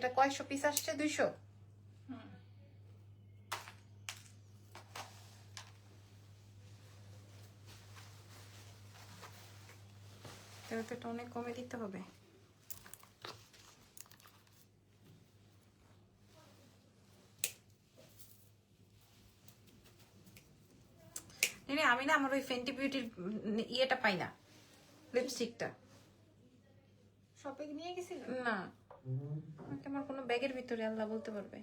এটা কয়শো পিস আসছে? দুইশো? তাহলে তো এটা অনেক কমে দিতে হবে। আমি না আমার ওই ফেন্টি বিউটির ইয়েটা পাই না লিপস্টিকটা শপে নিয়ে গেছিল? না। আমার কোনো ব্যাগের ভিতরে আল্লাহ বলতে পারবে।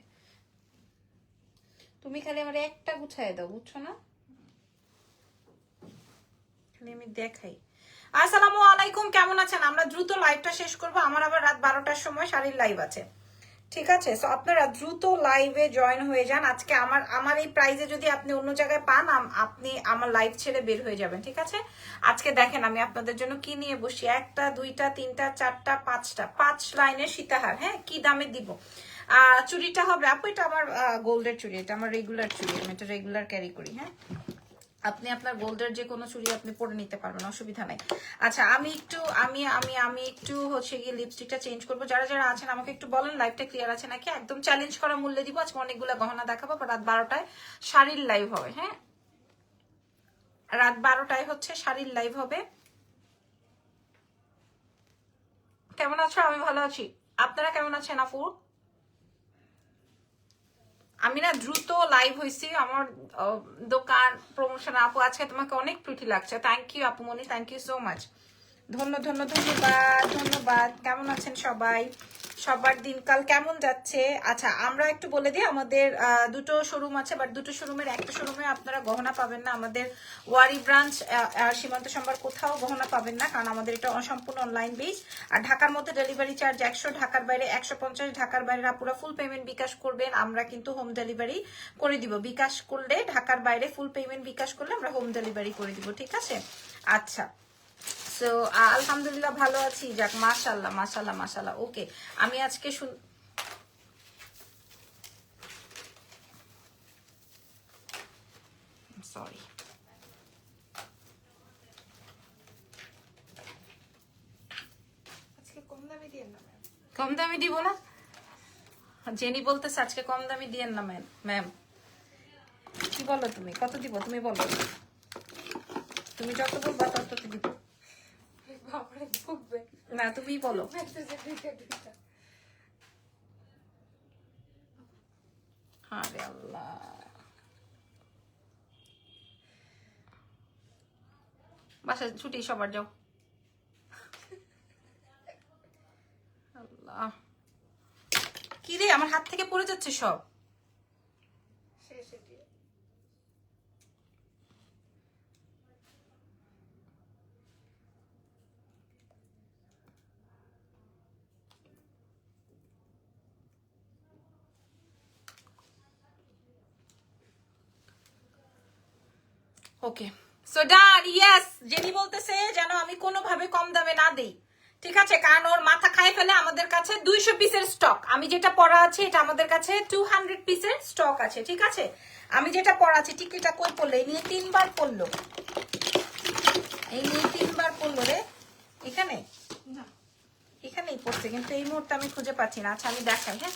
তুমি খালি আমার একটা গুছাই দাও, বুঝছ না? খালি আমি দেখাই। আসসালামু আলাইকুম, কেমন আছেন? আমরা দ্রুত লাইভটা শেষ করব। আমার আবার রাত বারোটার সময় শাড়ির লাইভ আছে। ঠিক আছে? সো আপনারা দ্রুত লাইভে জয়েন হয়ে যান। আজকে আমার আমার এই প্রাইজে যদি আপনি অন্য জায়গায় পান আপনি আমার লাইভ ছেড়ে বের হয়ে যাবেন, ঠিক আছে? আজকে দেখেন আমি আপনাদের জন্য কি নিয়ে বসি। একটা, দুইটা, তিনটা, চারটা, পাঁচটা, পাঁচ লাইনের সীতাহার হ্যাঁ? কি দামে দিব? চুড়িটা হবে। আপু, এটা আমার গোল্ডের চুড়ি এটা আমার রেগুলার চুরি, আমি এটা রেগুলার ক্যারি করি হ্যাঁ? আপনি আপনার গোল্ডের যে কোনো চুড়ি আপনি পরে নিতে পারবেন, অসুবিধা নাই। আচ্ছা আমি একটু, আমি আমি আমি একটু হচ্ছে গিয়ে লিপস্টিকটা চেঞ্জ করব। যারা যারা আছেন, আমাকে একটু বলেন লাইভটা ক্লিয়ার আছে নাকি? একদম চ্যালেঞ্জ করা মূল্যে দিব। আজকে অনেকগুলো গহনা দেখাবো রাত বারোটায় শাড়ির লাইভ হবে হ্যাঁ? রাত বারোটায় হচ্ছে শাড়ির লাইভ হবে। কেমন আছো? আমি ভালো আছি। আপনারা কেমন আছেন আপু আমি না দ্রুত লাইভ হয়েছি। আমার দোকান প্রমোশন আপু, আজকে তোমাকে অনেক প্রীতি লাগছে। থ্যাংক ইউ আপু মনি থ্যাংক ইউ সো মাচ ধন্য ধন্য, ধন্যবাদ ধন্যবাদ। কেমন আছেন সবাই? সবার দিনকাল কেমন যাচ্ছে? আচ্ছা আমরা একটু বলে দিই, আমাদের দুটো শোরুম আছে বাট দুটো শোরুমের একটা শোরুমে আপনারা গহনা পাবেন না। আমাদের ওয়ারি ব্রাঞ্চ সীমান্ত সম্বার কোথাও গহনা পাবেন না, কারণ আমাদের এটা সম্পূর্ণ অনলাইন বেস আর ঢাকার মধ্যে ডেলিভারি চার্জ একশো, ঢাকার বাইরে একশো পঞ্চাশ, ঢাকার বাইরে আপুরা ফুল পেমেন্ট বিকাশ করবেন। আমরা কিন্তু হোম ডেলিভারি করে দিব। বিকাশ করলে ঢাকার বাইরে ফুল পেমেন্ট বিকাশ করলে আমরা হোম ডেলিভারি করে দিব, ঠিক আছে? আচ্ছা। সো আলহামদুলিল্লাহ ভালো আছি। যাক মাশাল্লাহ মাশাল্লাহ মাশাল্লাহ ওকে আমি আজকে শুন সরি কম দামে দিব না? জেনি বলতেছে আজকে কম দামি দিয়েন না ম্যাম ম্যাম কি বলো তুমি? কত দিব? তুমি বলো। তুমি যত বলবা তত দিব। বাবারে ভুগবে না তুমি বলো। আরে আল্লাহ। বাসায় ছুটি সবার যাও। আল্লাহ। কি রে আমার হাত থেকে পড়ে যাচ্ছে সব। Okay so done yes Jenny বলতেছে যেন আমি কোনোভাবে কম দামে না দেই। ঠিক আছে? কারণ ওর মাথা খাই ফেলে আমাদের কাছে দুইশো পিসের স্টক আমি যেটা পড়া আছে এটা আমাদের কাছে টু হান্ড্রেড পিসের স্টক আছে ঠিক আছে? আমি যেটা পড়া আছে ঠিক এটা কই পড়ল? এই নিয়ে তিনবার পড়ল। এই নিয়ে তিনবার পড়ল রে। এখানে? না। এখানেই পড়ছে কিন্তু এই মুহূর্তে আমি খুঁজে পাচ্ছি না। আচ্ছা আমি দেখাই হ্যাঁ?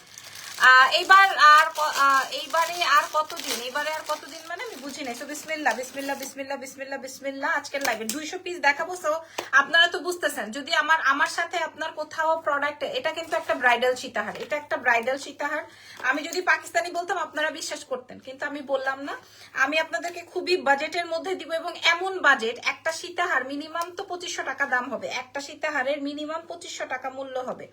এইবার আর এইবারে আর কতদিন? এইবারে আর কতদিন মানে আমি বুঝি নাই। তো বিসমিল্লা বিসমিল্লা বিসমিল্লা বিসমিল্লা বিসমিল্লা আজকের লাইভে দুইশো পিস দেখাবো তো আপনারা তো বুঝতেছেন, যদি আমার আমার সাথে আপনার কোথাও প্রোডাক্ট এটা কিন্তু একটা ব্রাইডাল সীতাহার। এটা একটা ব্রাইডাল সীতাহার। আমি যদি পাকিস্তানি বলতাম, আপনারা বিশ্বাস করতেন। কিন্তু আমি বললাম না। আমি আপনাদেরকে খুবই বাজেটের মধ্যে দিব এবং এমন বাজেট একটা সীতাহার মিনিমাম তো পঁচিশশো টাকা দাম হবে। একটা সীতাহারের মিনিমাম পঁচিশশো টাকা মূল্য হবে।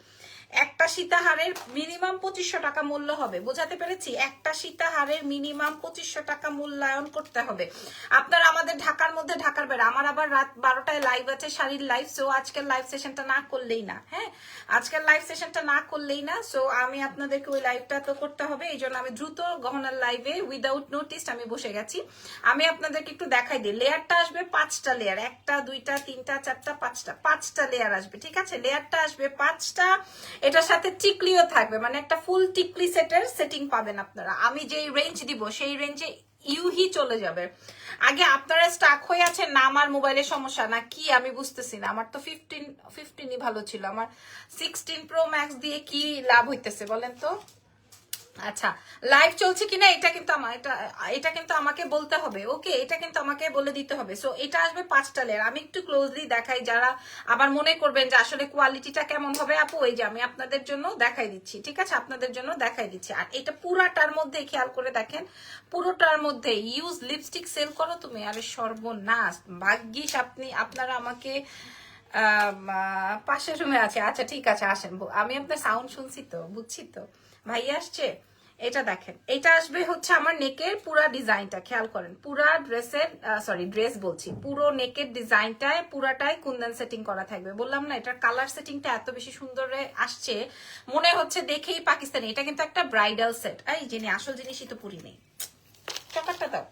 একটা সীতাহারের মিনিমাম পঁচিশশো টাকা মূল্য হবে। বোঝাতে পেরেছি? একটা সীতাহারের মিনিমাম পঁচিশশো টাকা মূল্যায়ন করতে হবে। আপনারা আমাদের ঢাকার মধ্যে, ঢাকার বেড়া আমার আবার রাত বারোটায় লাইভ আছে, শাড়ির লাইভ সো আজকের লাইভ সেশনটা না করলেই না হ্যাঁ? আজকের লাইভ সেশনটা না করলেই না সো আমি আপনাদেরকে ওই লাইভটা তো করতে হবে। এই জন্য আমি দ্রুত গহনার লাইভে উইদাউট নোটিস আমি বসে গেছি। আমি আপনাদেরকে একটু দেখাই দিই। লেয়ারটা আসবে পাঁচটা লেয়ার একটা, দুইটা, তিনটা, চারটা, পাঁচটা। পাঁচটা লেয়ার আসবে, ঠিক আছে? লেয়ারটা আসবে পাঁচটা। এটার সাথে টিকলিও থাকবে মানে একটা ফুল টিকলি সেটের সেটিং পাবেন আপনারা। আমি যেই রেঞ্জ দিব, সেই রেঞ্জে ইউহি চলে যাবে। আগে আপনারা স্টাক হয়ে আছেন না, আমার মোবাইলে সমস্যা, না কি আমি বুঝতেছি না। আমার তো ফিফটিন ফিফটিনই ভালো ছিল। আমার সিক্সটিন প্রো ম্যাক্স দিয়ে কি লাভ হইতেছে বলেন তো? আচ্ছা লাইভ চলছে কিনা এটা কিন্তু আমার এটা এটা কিন্তু আমাকে বলতে হবে ওকে এটা কিন্তু আমাকে বলে দিতে হবে। সো এটা আসবে পাঁচটা লেয়ার আমি একটু ক্লোজলি দেখাই যারা আবার মনে করবেন যে আসলে কোয়ালিটিটা কেমন হবে। আপু, এই যে আমি আপনাদের জন্য দেখাই দিচ্ছি, ঠিক আছে? আপনাদের জন্য দেখাই দিচ্ছি। আর এটা পুরাটার মধ্যে খেয়াল করে দেখেন, পুরোটার মধ্যে ইউজ লিপস্টিক সেল করো তুমি। আরে সর্বনাশ, ভাগ্যিস আপনি, আপনারা আমাকে পাশের রুমে আছে। আচ্ছা ঠিক আছে, আসেন। আমি আপনার সাউন্ড শুনছি তো, বুঝছি তো। ভাই আসছে? এটা দেখেন। এটা আসবে হচ্ছে আমার নেকের পুরা ডিজাইনটা, খেয়াল করেন। পুরা ড্রেসের সরি ড্রেস বলছি। পুরো নেকের ডিজাইনটায় পুরাটাই কুন্দন সেটিং করা থাকবে। বললাম না, এটার কালার সেটিংটা এত বেশি সুন্দর আসছে। মনে হচ্ছে দেখেই পাকিস্তানি। এটা কিন্তু একটা ব্রাইডাল সেট এই যিনি আসল জিনিসই তো পুরি নেই। চকারটা দাও।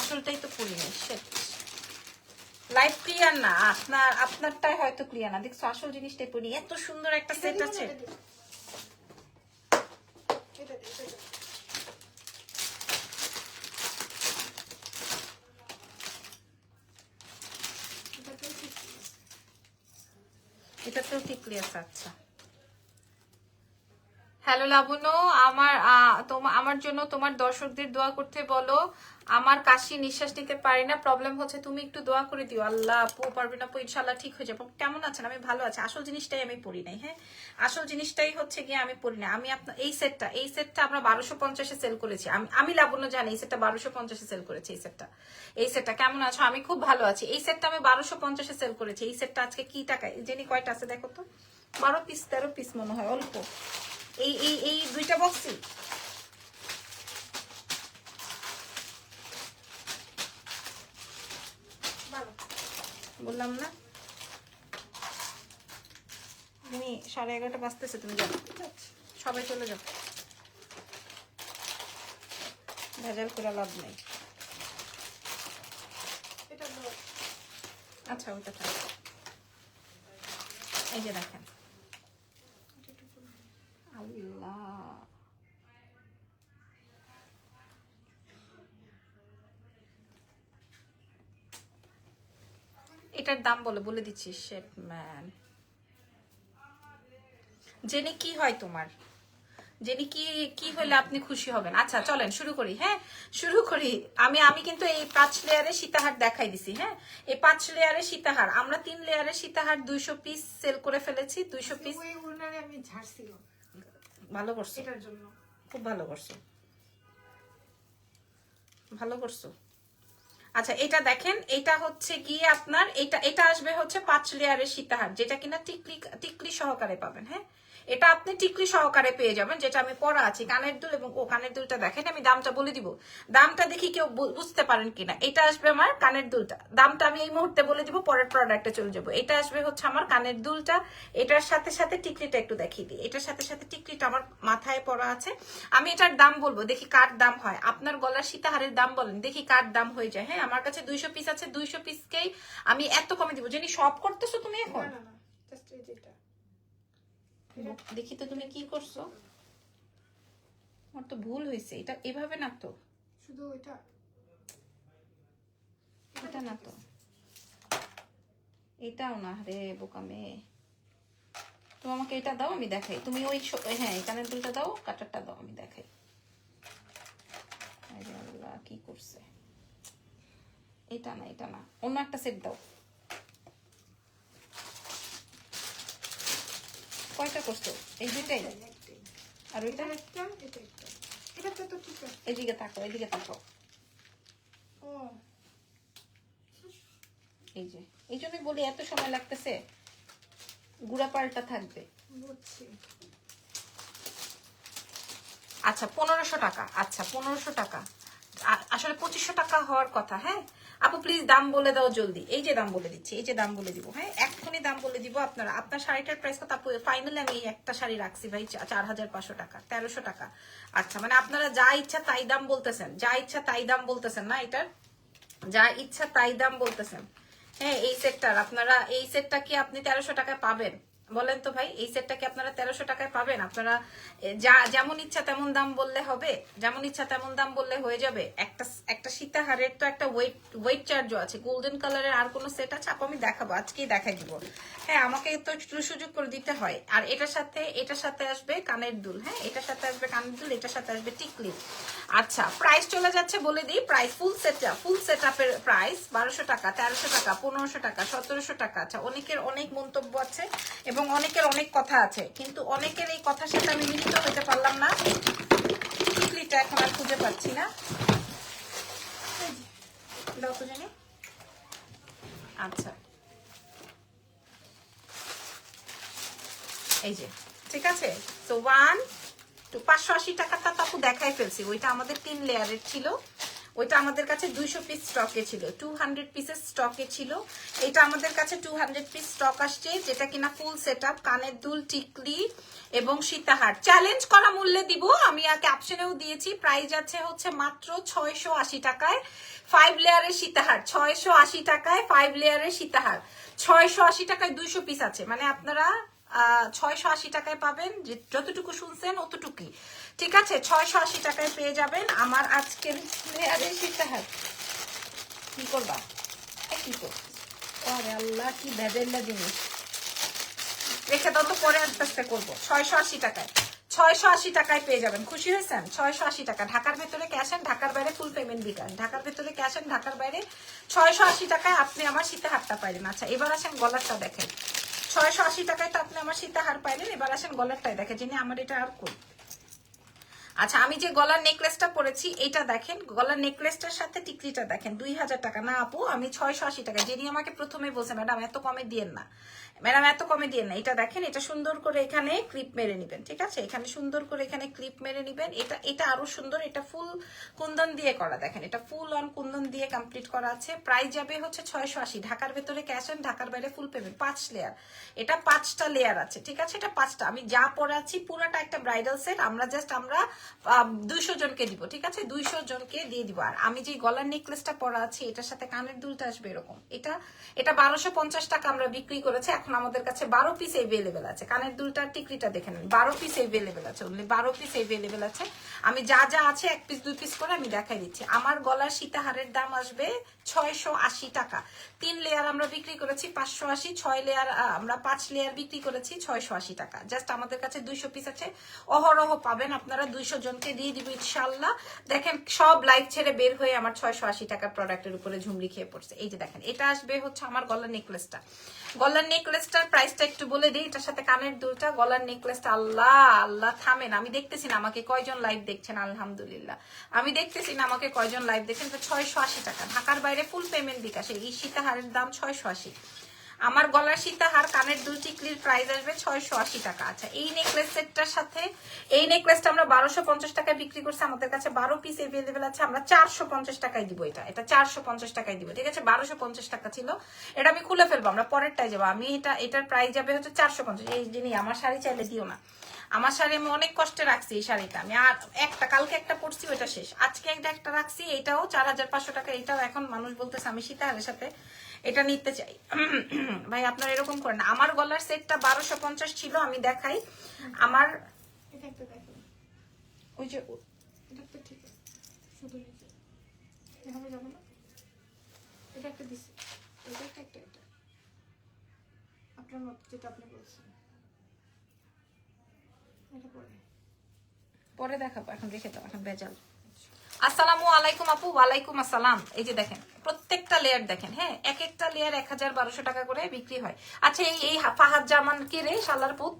আসলটাই তো পুরি নেই সেট লাইভ ক্লিয়ার না। আপনার আপনারটাই হয়তো ক্লিয়ার না। দেখছ আসল জিনিসটাই পড়ি। এত সুন্দর একটা সেট আছে। এটা। এটাতেও ঠিক ক্লিয়ার আচ্ছা। হ্যালো লাবণ্য আমার আমার জন্য তোমার দর্শকদের দোয়া করতে বলো। আমার কাশি নিঃশ্বাস নিতে পারি না। প্রবলেম হচ্ছে তুমি একটু দোয়া করে দিও। আল্লাহ, আপু পারবে না ইনশাল্লাহ ঠিক হয়ে যাব। কেমন আছেন? আমি ভালো আছি। আসল জিনিসটাই আমি পড়ি নাই হ্যাঁ? আসল জিনিসটাই হচ্ছে গিয়ে আমি পড়ি না আমি আপনার এই সেটটা এই সেটটা আমরা বারোশো পঞ্চাশে সেল করেছি। আমি আমি লাবণ্য জানি, এই সেটটা বারোশো পঞ্চাশে সেল করেছি, এই সেটটা এই সেটটা কেমন আছো? আমি খুব ভালো আছি। এই সেটটা আমি বারোশো পঞ্চাশে সেল করেছি। এই সেটটা আজকে কি টাকায়? জেনি কয়টা আছে দেখো তো? বারো পিস তেরো পিস মনে হয়, অল্প। এই এই এই দুইটা বক্সই? বললাম না? তুমি সাড়ে এগারোটা বাজতেছে তুমি যাও। ঠিক আছে। সবাই চলে যাও। ভেজাল করে লাভ নেই। আচ্ছা ওইটা এই যে দেখেন। আল্লাহ। এটার দাম বলে বলে দিচ্ছি শেট ম্যান। জেনে কি হয় তোমার? জেনে কি কি হলে আপনি খুশি হবেন? আচ্ছা চলেন শুরু করি হ্যাঁ? শুরু করি। আমি আমি কিন্তু এই পাঁচ লেয়ারে সীতাহার দেখাই দিছি হ্যাঁ? এই পাঁচ লেয়ারে সীতাহার আমরা তিন লেয়ারে সীতাহার দুইশো পিস সেল করে ফেলেছি দুইশো পিস আমি ঝাড়ছিল ভালো করছ? এটার জন্য। খুব ভালো করছ। ভালো করছ? আচ্ছা এটা দেখেন এটা হচ্ছে গিয়ে আপনার এটা এটা আসবে হচ্ছে পাঁচ লেয়ারের সীতাহার যেটা কিনা টিকলি টিকলি সহকারে পাবেন হ্যাঁ? এটা আপনি টিকলি সহকারে পেয়ে যাবেন, যেটা আমি পরা আছি, কানের দুল এবং ও কানের দুলটা দেখেন, আমি দামটা বলে দিব। দামটা দেখি কেউ বুঝতে পারেন কিনা। এটা আসবে আমার কানের দুলটা। দামটা আমি এই মুহূর্তে বলে দিব, পরের প্রোডাক্টে চলে যাব। এটা আসবে হচ্ছে আমার কানের দুলটা। এটার সাথে সাথে টিকলিটা একটু দেখিয়ে দিই। এটার সাথে সাথে টিকলিটা আমার মাথায় পড়া আছে। আমি এটার দাম বলব, দেখি কার দাম হয়। আপনার গলার সীতাহারের দাম বলেন, দেখি কার দাম হয়ে যায়। হ্যাঁ আমার কাছে দুইশো পিস আছে, দুইশো পিসকেই আমি এত কমে দিব। যিনি সব করতেছো তুমি এখন না না না জাস্ট এই যেটা দেখি তো তুমি কি করছ। আমার তো ভুল হয়েছে এটা এভাবে না তো। শুধু ওইটা। এটা না তো। এটাও না রে বোকা মেয়ে। তুমি আমাকে এটা দাও আমি দেখাই। তুমি ওই হ্যাঁ কানের দুলটা দাও কাটারটা দাও আমি দেখাই। আরে আল্লাহ কি করছে। এটা না এটা না। অন্য একটা সেট দাও। কয়টা করছ এই দুইটাই? আর ওইটা? এটা একটা এটা একটা। এটাতে তো ঠিক আছে। এদিকে এদিকে ও। এই যে এই জন্যই বলি এত সময় লাগতেছে। গুড়া পাল্টা থাকবে। বুঝছি। আচ্ছা পনেরোশো টাকা আচ্ছা পনেরোশো টাকা। আসলে পঁচিশশো টাকা হওয়ার কথা হ্যাঁ? আপু প্লিজ দাম বলে দাও জলদি। এই যে দাম বলে দিচ্ছি, এই যে দাম বলে দিব হ্যাঁ? এক্ষুনি দাম বলে দিব আপনারা। আপনার শাড়িটার প্রাইস কত? আপু ফাইনালি আমি একটা শাড়ি রাখছি ভাই চার হাজার পাঁচশো টাকা, তেরোশো টাকা। আচ্ছা মানে আপনারা যা ইচ্ছা তাই দাম বলতেছেন। যা ইচ্ছা তাই দাম বলতেছেন না এটার? যা ইচ্ছা তাই দাম বলতেছেন। হ্যাঁ এই সেটটার আপনারা এই সেটটা কি আপনি তেরোশো টাকায় পাবেন? বলেন তো ভাই, এই সেটটা কি আপনারা তেরোশো টাকায় পাবেন? আপনারা যা, যেমন ইচ্ছা তেমন দাম বললে হবে, যেমন ইচ্ছা তেমন দাম বললে হয়ে যাবে। একটা একটা সীতাহারের তো একটা ওয়েট ওয়েট চার্জও আছে। গোল্ডেন কালারের আর কোনো সেট আছে? আমি দেখাবো, আজকেই দেখাই দিব। হ্যাঁ আমাকে তো সুযোগ করে দিতে হয়। আর এটার সাথে এটার সাথে আসবে কানের দুল হ্যাঁ? এটার সাথে আসবে কানের দুল, এটার সাথে আসবে টিকলি আচ্ছা প্রাইস চলে যাচ্ছে বলে দিই। Price full set full set আপের প্রাইস বারোশো টাকা, তেরোশো টাকা, পনেরোশো টাকা, সতেরোশো টাকা। আচ্ছা অনেকের অনেক মন্তব্য আছে। এবং অনেকের অনেক কথা আছে। কিন্তু অনেকের এই কথার সাথে আমি মিলিত হতে পারলাম না। টিকলিটা এখন আর খুঁজে পাচ্ছি না। আচ্ছা। এই যে, ঠিক আছে? তো ওয়ান টু পাঁচশো আশি টাকাটা তো আপু দেখাই ফেলছি। ওইটা আমাদের তিন লেয়ারের ছিল। ওইটা আমাদের কাছে দুইশো পিস স্টকে ছিল। টু হান্ড্রেড পিসের স্টকে ছিল। এটা আমাদের কাছে টু হান্ড্রেড পিস স্টক আসছে, যেটা কিনা ফুল সেট আপ কানের দুল, টিকলি এবং সীতাহার। চ্যালেঞ্জ করা মূল্যে দিব, আমি ক্যাপশনেও দিয়েছি। প্রাইস আছে হচ্ছে মাত্র ছয়শো আশি টাকায় ফাইভ লেয়ারের সীতাহার। ছয়শো আশি টাকায় ফাইভ লেয়ারের সীতাহার। ছয়শো আশি টাকায় দুইশো পিস আছে। মানে আপনারা ছয়শো আশি টাকায় পাবেন, যে যতটুকু শুনছেন অতটুকুই। ঠিক আছে ছয়শো আশি টাকায় পেয়ে যাবেন। আমার আজকের লেয়ারের সীতাহার কি করবা? এ, কি করবা? আরে আল্লাহ কি ভেবেল্লা জিনিস। রেখে দাও তো পরে আস্তে আস্তে করব। ছয়শো আশি টাকায়। ছয়শো আশি টাকায় পেয়ে যাবেন। খুশি হয়েছেন? ছয়শো আশি টাকা। ঢাকার ভেতরে ক্যাশ অ্যান্ড ঢাকার বাইরে ফুল পেমেন্ট বিকাশ। ঢাকার ভেতরে ক্যাশ অ্যান্ড ঢাকার বাইরে ছয়শো আশি টাকায় আপনি আমার শীতে হারটা পাইলেন। আচ্ছা এবার আসেন গলারটা দেখেন। ছয়শো আশি টাকায় তো আপনি আমার শীতে হার পাইলেন এবার আসেন গলারটাই দেখেন। যিনি আমার এটা আর কই? আচ্ছা আমি যে গলার নেকলেসটা পরেছি এটা দেখেন, গলার নেকলেসটার সাথে টিকলিটা দেখেন, দুই হাজার টাকা। না আপু, আমি ছয়শো আশি টাকা, যিনি আমাকে প্রথমে বলছে, ম্যাডাম, এত কমে দিয়েন না। ম্যাডাম, এত কমে দিয়ে না এটা দেখেন, এটা সুন্দর করে এখানে ক্লিপ মেরে নিবেন, ঠিক আছে? এখানে সুন্দর করে এখানে ক্লিপ মেরে নিবেন। এটা এটা আরও সুন্দর, এটা ফুল কুন্দন দিয়ে করা, দেখেন। এটা ফুল অন কুন্দন দিয়ে কমপ্লিট করা আছে। প্রাইস যাবে হচ্ছে ছয়শো আশি। ঢাকার ভেতরে ক্যাশ অন ঢাকার বাইরে ফুল পেমেন্ট পাঁচ লেয়ার এটা পাঁচটা লেয়ার আছে, ঠিক আছে? এটা পাঁচটা। আমি যা পরাচ্ছি পুরোটা একটা ব্রাইডাল সেট আমরা জাস্ট আমরা দুইশো জনকে দিব, ঠিক আছে? দুইশো জনকে দিয়ে দিব। আর আমি যে গলার নেকলেসটা পরা আছে এটার সাথে কানের দুলটা আসবে এরকম। এটা এটা বারোশো পঞ্চাশ টাকা আমরা বিক্রি করেছি। এখন আমাদের কাছে বারো পিস এভেলেবেল আছে। কানের দুলটা টিকরিটা দেখে নেন। বারো পিস এভেলেবেল আছে। অনলি বারো পিস এভেলেবেল আছে। আমি যা যা আছে, এক পিস দুই পিস করে আমি দেখাই দিচ্ছি। আমার গলার সীতাহারের দাম আসবে ছয়শো আশি টাকা। তিন লেয়ার আমরা বিক্রি করেছি পাঁচশো আশি, ছয় লেয়ার আমরা পাঁচ লেয়ার বিক্রি করেছি ছয়শো আশি টাকা। জাস্ট আমাদের কাছে দুইশো পিস আছে। অহরহ পাবেন, আপনারা দুইশো জনকে দিয়ে দিব ইনশাল্লাহ দেখেন, সব লাইভ ছেড়ে বের হয়ে আমার ছয়শো আশি টাকার প্রোডাক্টের উপরে ঝুমরি খেয়ে পড়ছে। এই যে দেখেন, এটা আসবে হচ্ছে আমার গলার নেকলেসটা গলার নেকলেসটার প্রাইসটা একটু বলে দিই, এটার সাথে কানের দুলটা, গলার নেকলেসটা আল্লাহ আল্লাহ, থামেন। আমি দেখতেছি না আমাকে কয়জন লাইভ দেখছেন, আলহামদুলিল্লাহ। আমি দেখতেছি না আমাকে কয়জন লাইভ দেখছেন, তো ছয়শো আশি টাকা। ঢাকার বাইরে ফুল পেমেন্ট বিকাশে, এই সীতাহারের দাম ছয়শো আশি। আমার গলার সীতাহার কানের দুল টিকলির প্রাইস আসবে ছয়শো আশি টাকা। আচ্ছা এই নেকলেস সেটটার সাথে, এই নেকলেসটা আমরা বারোশো পঞ্চাশ টাকায় বিক্রি করছি। আমাদের কাছে বারো পিস এভেলেবেল আছে। আমরা চারশো পঞ্চাশ টাকায় দিব এটা। এটা চারশো পঞ্চাশ টাকায় দিব। ঠিক আছে? বারোশো পঞ্চাশ টাকা ছিল। এটা আমি খুলে ফেলব। আমরা পরেরটাই যাব। আমি এটা, এটার প্রাইস যাবে হচ্ছে চারশো পঞ্চাশ। এই জিনিস আমার শাড়ি চাইলে দিও না। আমার শাড়ি আমি অনেক কষ্টে রাখছি এই শাড়িটা। আমি আর একটা, কালকে একটা পরছি, ওইটা শেষ। আজকে একটা একটা রাখছি। এটাও চার হাজার পাঁচশো টাকা। এটাও এখন মানুষ বলতেছে, আমি সীতাহারের সাথে এটা নিতে চাই। ভাই আপনারা এরকম করেন না। আমার গলার সেটটা বারোশো পঞ্চাশ ছিল আমি দেখাই। আমার ওই যে আপনার মত যেটা আপনি বলছেন। এটা পরে। পরে দেখাবো। এখন রেখে দাও এখন বেজাল আসসালামু আলাইকুম আপু। ওয়ালাইকুম আসসালাম। এই যে দেখেন। প্রত্যেকটা লেয়ার দেখেন হ্যাঁ? এক একটা লেয়ার এক হাজার বারোশো টাকা করে বিক্রি হয়। আচ্ছা এই এই ফাহাদ জামান কে রে? শালার পুত?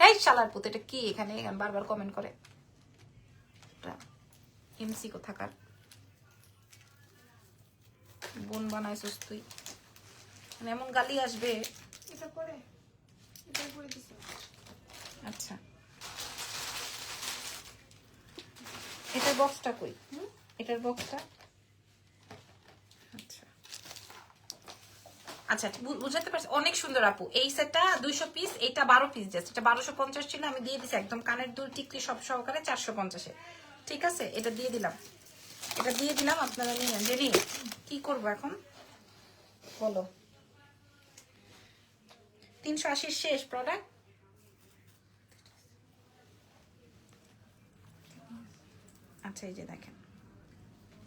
এই শালার পুত এটা কি এখানে? বারবার কমেন্ট করে। এমসি কোথাকার? বোন বানাইছিস তুই। মানে এমন গালি আসবে। এটা পরে এটা পরে দিছি। আচ্ছা। এটার বক্সটা কই? হুম? এটার বক্সটা আচ্ছা আচ্ছা বু- বুঝাতে পারছি। অনেক সুন্দর আপু। এই সেটটা দুইশো পিস এটা বারো পিস যাচ্ছে এটা বারোশো পঞ্চাশ ছিল, আমি দিয়ে দিছি একদম কানের দুল টিকলি সব সহকারে চারশো পঞ্চাশে। ঠিক আছে? এটা দিয়ে দিলাম। এটা দিয়ে দিলাম, আপনারা নিয়ে জেনি কি করব এখন? বলো। তিনশো আশির শেষ প্রোডাক্ট আচ্ছা এই যে দেখেন।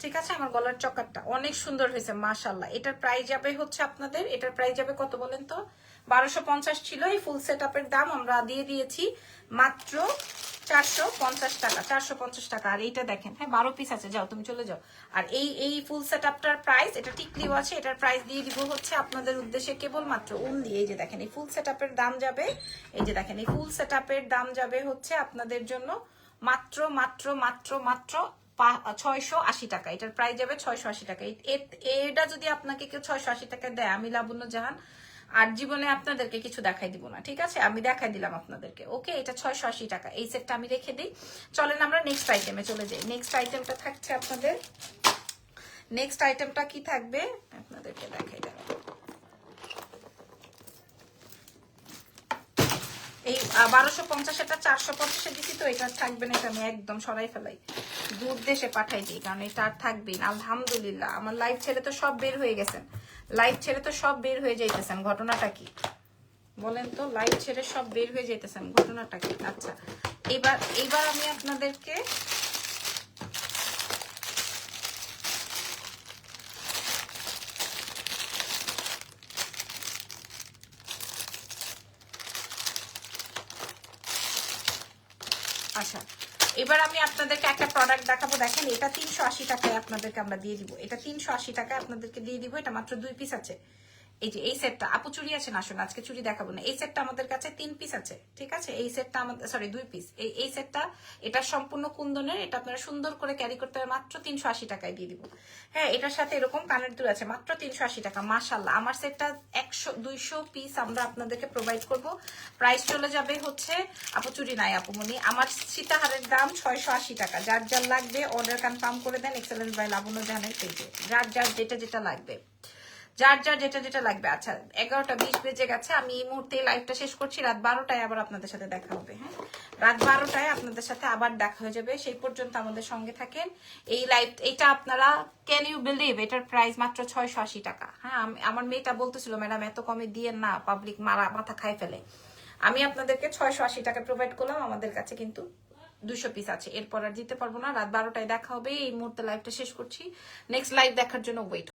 ঠিক আছে? আমার গলার চকারটা অনেক সুন্দর হয়েছে মাশাল্লাহ এটার প্রাইস যাবে হচ্ছে আপনাদের, এটার প্রাইস যাবে কত বলেন তো? বারোশো পঞ্চাশ ছিল, এই ফুল সেট দাম আমরা দিয়ে দিয়েছি মাত্র চারশো পঞ্চাশ টাকা, চারশো পঞ্চাশ টাকা। আর এইটা দেখেন হ্যাঁ বারো পিস আছে, যাও, তুমি চলে যাও। আর এই এই ফুল সেট আপটার প্রাইস এটা টিকলিও আছে, এটার প্রাইস দিয়ে দিব হচ্ছে আপনাদের উদ্দেশ্যে কেবলমাত্র উনলি এই যে দেখেন, এই ফুল সেট দাম যাবে, এই যে দেখেন, এই ফুল সেট দাম যাবে হচ্ছে আপনাদের জন্য মাত্র মাত্র মাত্র মাত্র ছয়শো আশি টাকা। এটার প্রাইস যাবে ছয়শো আশি টাকা। এটা যদি আপনাকে কেউ ছয়শো আশি টাকা দেয়, আমি লাবণ্য জাহান আর জীবনে আপনাদেরকে কিছু দেখাই দিব না, ঠিক আছে? আমি দেখাই দিলাম আপনাদেরকে, ওকে? এটা ছয়শো আশি টাকা। এই সেটটা আমি রেখে দিই। চলেন আমরা নেক্সট আইটেমে চলে যাই। নেক্সট আইটেমটা থাকছে আপনাদের। নেক্সট আইটেমটা কি থাকবে? আপনাদেরকে দেখাই দেবো এই বারোশো পঞ্চাশ এটা চারশো পঞ্চাশে দিছি তো, এটা থাকবে না আমি একদম সরাই ফেলাই। দূর দেশে পাঠাই দিই, কারণ এটা আর থাকবেই না, আলহামদুলিল্লাহ। আমার লাইফ ছেড়ে তো সব বের হয়ে গেছেন। লাইফ ছেড়ে তো সব বের হয়ে যাইতেছেন, ঘটনাটা কি? বলেন তো লাইফ ছেড়ে সব বের হয়ে যাইতেছেন, ঘটনাটা কি? আচ্ছা এবার এবার আমি আপনাদেরকে আচ্ছা এবার আমি আপনাদেরকে একটা প্রোডাক্ট দেখাবো। দেখেন, এটা তিনশো আশি টাকায় আপনাদেরকে আমরা দিয়ে দিব। এটা তিনশো আশি টাকায় আপনাদেরকে দিয়ে দিব। এটা মাত্র দুই পিস আছে। এই যে, এই সেটটা আপু চুরি আছে না আসুন আজকে চুরি দেখাবো না। এই সেটটা আমাদের কাছে তিন পিস আছে, ঠিক আছে? এই সেটটা আমাদের সরি দুই পিস এই এই সেটটা এটা সম্পূর্ণ কুন্দনের, এটা আপনারা সুন্দর করে ক্যারি করতে হবে মাত্র তিনশো আশি টাকায় দিয়ে দিব। হ্যাঁ এটার সাথে এরকম কানের দুল আছে, মাত্র তিনশো আশি টাকা মাসাল্লাহ আমার সেটটা একশো, দুইশো পিস আমরা আপনাদেরকে প্রোভাইড করব। প্রাইস চলে যাবে হচ্ছে, আপু চুরি নাই আপুমনি আমার সীতাহারের দাম ছয়শো আশি টাকা। যার যার লাগবে অর্ডার কনফার্ম করে দেন এক্সেলেন্স বাই লাবণ্য জাহানের পেজে যার যার যেটা যেটা লাগবে। যার যার যেটা যেটা লাগবে। আচ্ছা এগারোটা বিশ বেজে গেছে, আমি এই মুহূর্তে লাইভটা শেষ করছি, রাত বারোটায় আবার আপনাদের সাথে দেখা হবে হ্যাঁ? রাত বারোটায় আপনাদের সাথে আবার দেখা হয়ে যাবে, সেই পর্যন্ত আমাদের সঙ্গে থাকেন। এই লাইভ এটা আপনারা ক্যান ইউ বিলিভ এটার প্রাইস মাত্র ছয়শো আশি টাকা হ্যাঁ? আমার মেয়েটা বলতেছিল, ম্যাডাম, এত কমে দিয়ে না পাবলিক মারা, মাথা খাই ফেলে। আমি আপনাদেরকে ছয়শো আশি টাকা প্রোভাইড করলাম, আমাদের কাছে কিন্তু দুশো পিস আছে। এরপর আর দিতে পারব না, রাত বারোটায় দেখা হবে, এই মুহূর্তে লাইভটা শেষ করছি। নেক্সট লাইভ দেখার জন্য ওয়েট